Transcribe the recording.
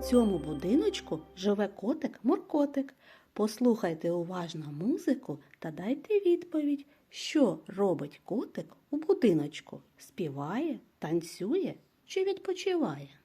цьому будиночку живе котик-моркотик. Послухайте уважно музику та дайте відповідь, що робить котик у будиночку. Співає, танцює чи відпочиває?